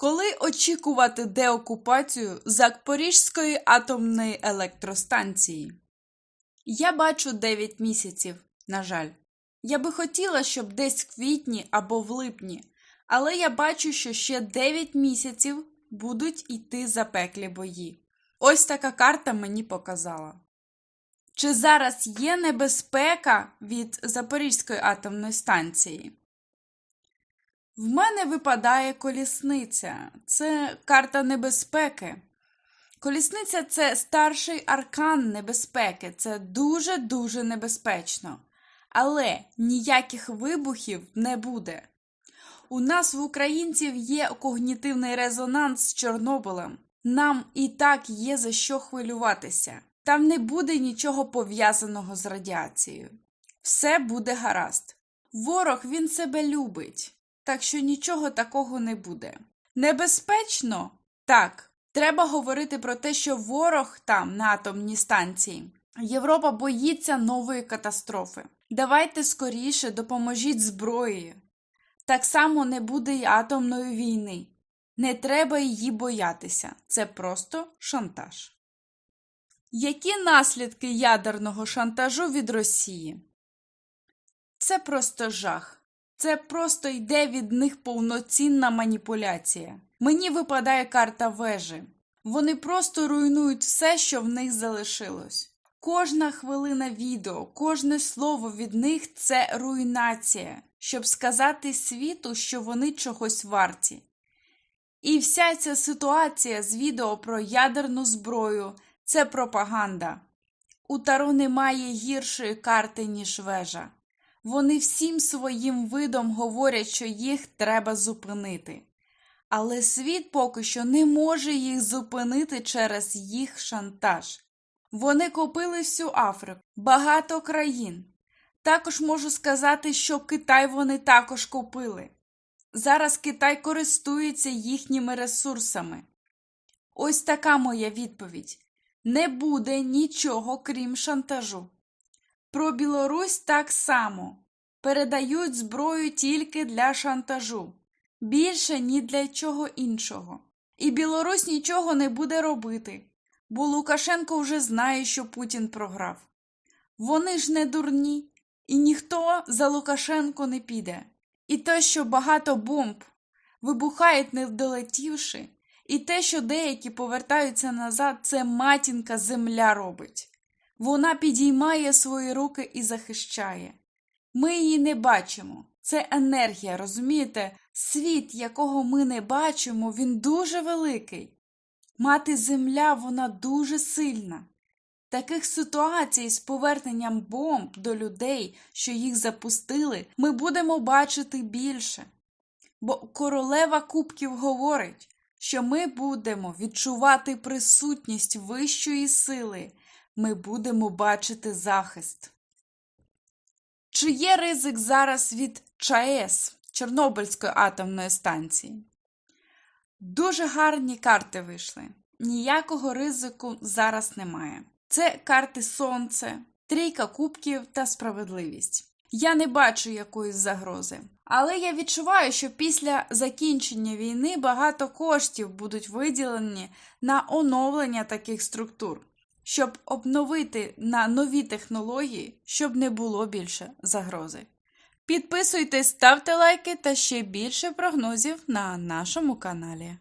Коли очікувати деокупацію Запорізької атомної електростанції? Я бачу 9 місяців, на жаль. Я би хотіла, щоб десь в квітні або в липні, але я бачу, що ще 9 місяців будуть йти запеклі бої. Ось така карта мені показала. Чи зараз є небезпека від Запорізької атомної станції? В мене випадає колісниця. Це карта небезпеки. Колісниця це старший аркан небезпеки. Це дуже-дуже небезпечно. Але ніяких вибухів не буде. У нас в українців є когнітивний резонанс з Чорнобилем. Нам і так є за що хвилюватися. Там не буде нічого пов'язаного з радіацією. Все буде гаразд. Ворог він себе любить, так що нічого такого не буде. Небезпечно? Так. Треба говорити про те, що ворог там на атомній станції. Європа боїться нової катастрофи. Давайте скоріше допоможіть зброєю. Так само не буде й атомної війни. Не треба її боятися. Це просто шантаж. Які наслідки ядерного шантажу від Росії? Це просто жах. Це просто йде від них повноцінна маніпуляція. Мені випадає карта вежі. Вони просто руйнують все, що в них залишилось. Кожна хвилина відео, кожне слово від них це руйнація, щоб сказати світу, що вони чогось варті. І вся ця ситуація з відео про ядерну зброю це пропаганда. У Таро немає гіршої карти, ніж вежа. Вони всім своїм видом говорять, що їх треба зупинити. Але світ поки що не може їх зупинити через їх шантаж. Вони купили всю Африку, багато країн. Також можу сказати, що Китай вони також купили. Зараз Китай користується їхніми ресурсами. Ось така моя відповідь: не буде нічого крім шантажу. Про Білорусь так само передають зброю тільки для шантажу, більше ні для чого іншого. І Білорусь нічого не буде робити, бо Лукашенко вже знає, що Путін програв. Вони ж не дурні, і ніхто за Лукашенко не піде. І те, що багато бомб вибухають, не долетівши, і те, що деякі повертаються назад, це матінка земля робить. Вона підіймає свої руки і захищає. Ми її не бачимо. Це енергія, розумієте? Світ, якого ми не бачимо, він дуже великий. Мати земля, вона дуже сильна. Таких ситуацій з поверненням бомб до людей, що їх запустили, ми будемо бачити більше. Бо королева Кубків говорить, що ми будемо відчувати присутність вищої сили, ми будемо бачити захист. Чи є ризик зараз від ЧАЕС Чорнобильської атомної станції? Дуже гарні карти вийшли. Ніякого ризику зараз немає. Це карти Сонце, трійка кубків та справедливість. Я не бачу якоїсь загрози. Але я відчуваю, що після закінчення війни багато коштів будуть виділені на оновлення таких структур, щоб обновити на нові технології, щоб не було більше загрози. Підписуйтесь, ставте лайки та ще більше прогнозів на нашому каналі.